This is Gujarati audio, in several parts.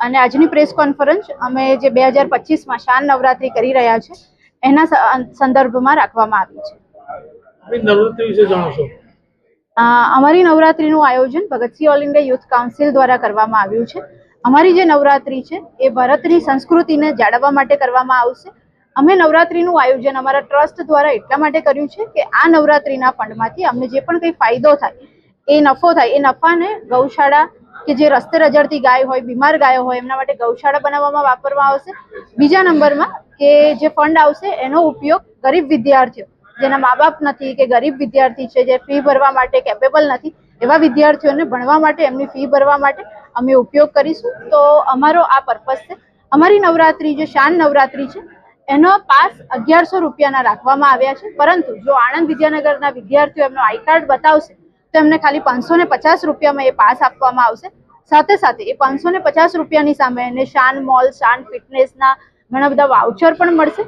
અને આજની પ્રેસ કોન્ફરન્સ અમે જે બે હજાર પચીસમાં શાન નવરાત્રી કરી રહ્યા છે એના સંદર્ભમાં રાખવામાં આવી છે. અમારી નવરાત્રીનું આયોજન Bhagat Singh all India youth council દ્વારા કરવામાં આવ્યું છે. અમારી જે નવરાત્રી છે એ ભારતની સંસ્કૃતિને જાળવવા માટે કરવામાં આવશે. અમે નવરાત્રીનું આયોજન અમારા ટ્રસ્ટ દ્વારા એટલા માટે કર્યું છે કે આ નવરાત્રીના ફંડમાંથી અમને જે પણ કંઈ ફાયદો થાય એ નફો થાય એ નફાને ગૌશાળા કે જે રસ્તે રજડતી ગાય હોય, બીમાર ગાયો હોય, એમના માટે ગૌશાળા બનાવવામાં વાપરવામાં આવશે. બીજા નંબરમાં કે જે ફંડ આવશે, એનો ઉપયોગ ગરીબ વિદ્યાર્થીઓ, જેના મા બાપ નથી કે ગરીબ વિદ્યાર્થી છે, જે ફી ભરવા માટે કેપેબલ નથી, એવા વિદ્યાર્થીઓને ભણવા માટે, એમની ફી ભરવા માટે અમે ઉપયોગ કરીશું. તો અમારો આ પર્પઝ છે. અમારી નવરાત્રી જે શાન નવરાત્રી છે, એનો પાસ અગિયારસો રૂપિયાના રાખવામાં આવ્યા છે. પરંતુ જો આણંદ વિદ્યાનગરના વિદ્યાર્થીઓ એમનો આઈ કાર્ડ બતાવશે તો એમને ખાલી પાંચસો ને પચાસ રૂપિયામાં એ પાસ આપવામાં આવશે. સાથે સાથે એ પાંચસો ને પચાસ રૂપિયાની સામે એને શાન મોલ શાન ફિટનેસના ઘણા બધા વાઉચર પણ મળશે.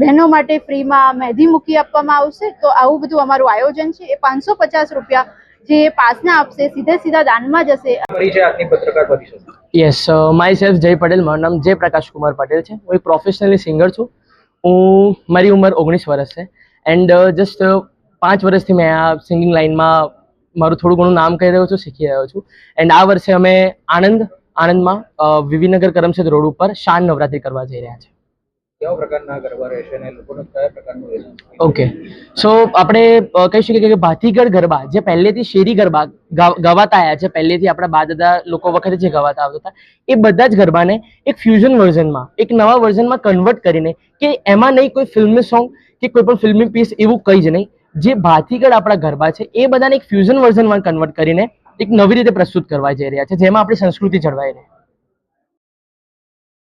બહેનો માટે ફ્રીમાં મહેંદી મૂકી આપવામાં આવશે. તો આવું બધું અમારું આયોજન છે. એ પાંચસો પચાસ રૂપિયા જે પાસના આપશે સીધે સીધા દાનમાં જશે યસ માય સેલ્ફ જય પટેલ. મારું નામ જય પ્રકાશ કુમાર પટેલ છે. હું એક પ્રોફેશનલી સિંગર છું. હું મારી ઉંમર ઓગણીસ વર્ષ છે. એન્ડ જસ્ટ પાંચ વર્ષથી મેં આ સિંગિંગ લાઇનમાં મારું થોડું ઘણું નામ કહી રહ્યો છું શીખી રહ્યો છું. એન્ડ આ વર્ષે અમે આણંદ આણંદમાં વિવિનગર કરમસદ રોડ ઉપર શાન નવરાત્રી કરવા જઈ રહ્યા છે કેવા પ્રકારના ગરબા રહેશે અને લોકોને કયા પ્રકારનું ઓકે સો આપણે કહી શકીએ કે ભાતીગઢ ગરબા જે પહેલેથી શેરી ગરબા ગવાતા આવ્યા છે પહેલેથી આપણા બા દાદા લોકો વખતે જે ગવાતા આવતા હતા એ બધા જ ગરબાને એક ફ્યુઝન વર્ઝનમાં એક નવા વર્ઝનમાં કન્વર્ટ કરીને કે એમાં નહીં કોઈ ફિલ્મી સોંગ કે કોઈ પણ ફિલ્મી પીસ એવું કંઈ જ નહીં. જે ભાતીગળ આપણા ગરબા છે, એ બધાને એક ફ્યુઝન વર્ઝનમાં કન્વર્ટ કરીને એક નવી રીતે પ્રસ્તુત કરવા જઈ રહ્યા છે, જેમાં આપણી સંસ્કૃતિ જળવાઈ રહે.